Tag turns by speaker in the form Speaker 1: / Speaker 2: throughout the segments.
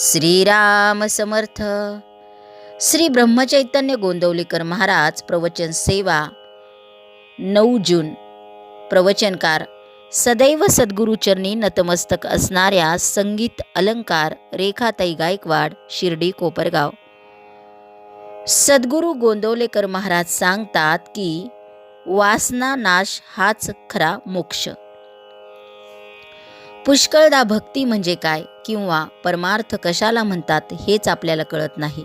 Speaker 1: श्रीराम समर्थ. श्री ब्रह्मचैतन्य गोंदवलेकर महाराज प्रवचन सेवा नऊ जून. प्रवचनकार सदैव सद्गुरुचरणी नतमस्तक असणाऱ्या संगीत अलंकार रेखाताई गायकवाड शिर्डी कोपरगाव. सद्गुरू गोंदवलेकर महाराज सांगतात की वासना नाश हाच खरा मोक्ष. पुष्कळदा भक्ती म्हणजे काय किंवा परमार्थ कशाला म्हणतात हेच आपल्याला कळत नाही.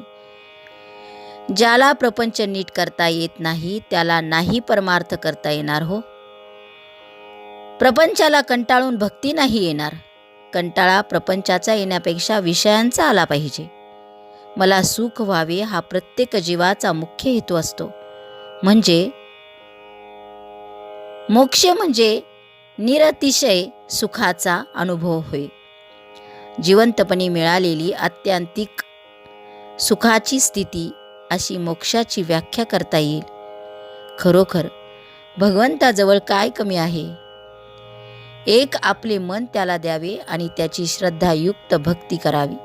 Speaker 1: ज्याला प्रपंच नीट करता येत नाही त्याला नाही परमार्थ करता येणार हो. प्रपंचाला कंटाळून भक्ती नाही येणार. कंटाळा प्रपंचाचा येण्यापेक्षा विषयांचा आला पाहिजे. मला सुख व्हावे हा प्रत्येक जीवाचा मुख्य हेतू असतो. म्हणजे मोक्ष म्हणजे निरतिशय सुखाचा अनुभव होय. जिवंतपणी मिळालेली आत्यांतिक सुखाची स्थिती अशी मोक्षाची व्याख्या करता येईल. खरोखर भगवंताजवळ काय कमी आहे? एक आपले मन त्याला द्यावे आणि त्याची श्रद्धायुक्त भक्ती करावी.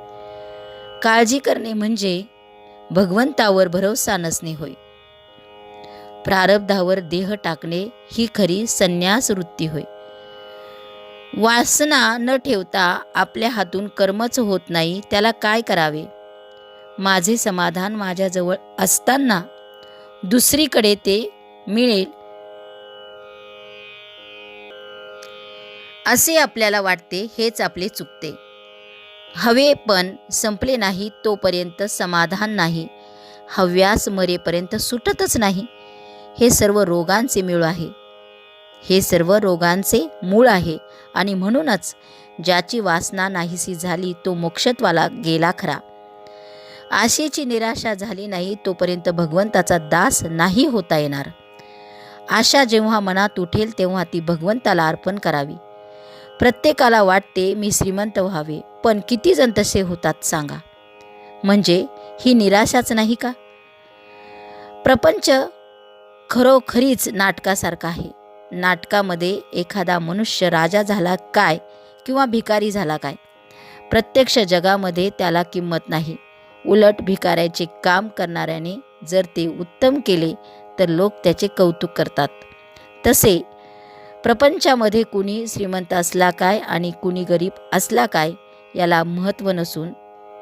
Speaker 1: काळजी करणे म्हणजे भगवंतावर भरोसा नसणे होय. प्रारब्धावर देह टाकणे ही खरी संन्यास वृत्ती होय. वासना न ठेवता आपल्या हातून कर्मच होत नाही त्याला काय करावे? माझे समाधान माझ्याजवळ असताना दुसरीकडे ते मिळेल. असे आपल्याला वाटते हेच आपले चुकते. हवे पण संपले नाही तोपर्यंत समाधान नाही. हव्यास मरेपर्यंत सुटतच नाही. हे सर्व रोगांचे मूळ आहे. हे सर्व रोगांचे मूळ आहे. आणि म्हणूनच ज्याची वासना नाहीशी झाली तो मोक्षत्वाला गेला खरा. आशेची निराशा झाली नाही तोपर्यंत भगवंताचा दास नाही होता येणार. आशा जेव्हा मनात उठेल तेव्हा ती भगवंताला अर्पण करावी. प्रत्येकाला वाटते मी श्रीमंत व्हावे पण किती जण तसे होतात सांगा. म्हणजे ही निराशाच नाही का? प्रपंच खरोखरीच नाटकासारखा आहे. नाटकामध्ये एखादा मनुष्य राजा झाला काय किंवा भिकारी झाला काय? प्रत्यक्ष जगामध्ये त्याला किंमत नाही. उलट भिकाऱ्याचे काम करणाऱ्याने जर ते उत्तम केले तर लोक त्याचे कौतुक करतात. तसे प्रपंचामध्ये कुणी श्रीमंत असला काय आणि कुणी गरीब असला काय याला महत्त्व नसून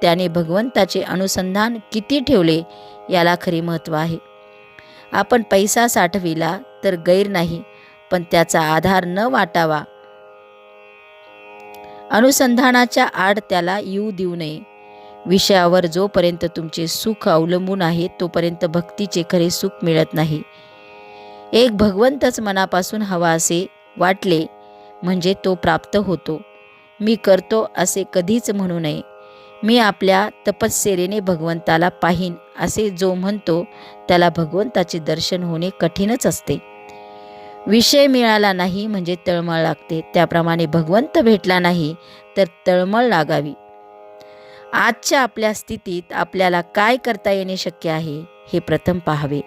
Speaker 1: त्याने भगवंताचे अनुसंधान किती ठेवले याला खरे महत्त्व आहे. आपण पैसा साठविला तर गैर नाही पण त्याचा आधार न वाटावा. अनुसंधानाच्या आड त्याला येऊ देऊ नये. विषयावर जोपर्यंत तुमचे सुख अवलंबून आहे तोपर्यंत भक्तीचे खरे सुख मिळत नाही. एक भगवंतच मनापासून हवा असे वाटले म्हणजे तो प्राप्त होतो. मी करतो असे कधीच म्हणू नये. मी आपल्या तपस्सेरेने भगवंताला पाहीन असे जो म्हणतो त्याला भगवंताचे दर्शन होणे कठीणच असते. विषय मिळाला नाही म्हणजे तळमळ लागते. त्याप्रमाणे भगवंत भेटला नाही तर तळमळ लागावी. आजच्या आपल्या स्थितीत आपल्याला काय करता येणे शक्य आहे हे प्रथम पाहावे.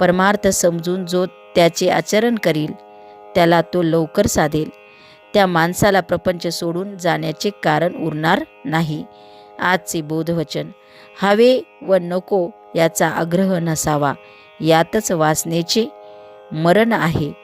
Speaker 1: परमार्थ समजून जो त्याचे आचरण करील त्याला तो लवकर साधेल. त्या माणसाला प्रपंच सोडून जाण्याचे कारण उरणार नाही. आजचे बोधवचन हवे व नको याचा आग्रह नसावा. यातच वासनेचे मरण आहे.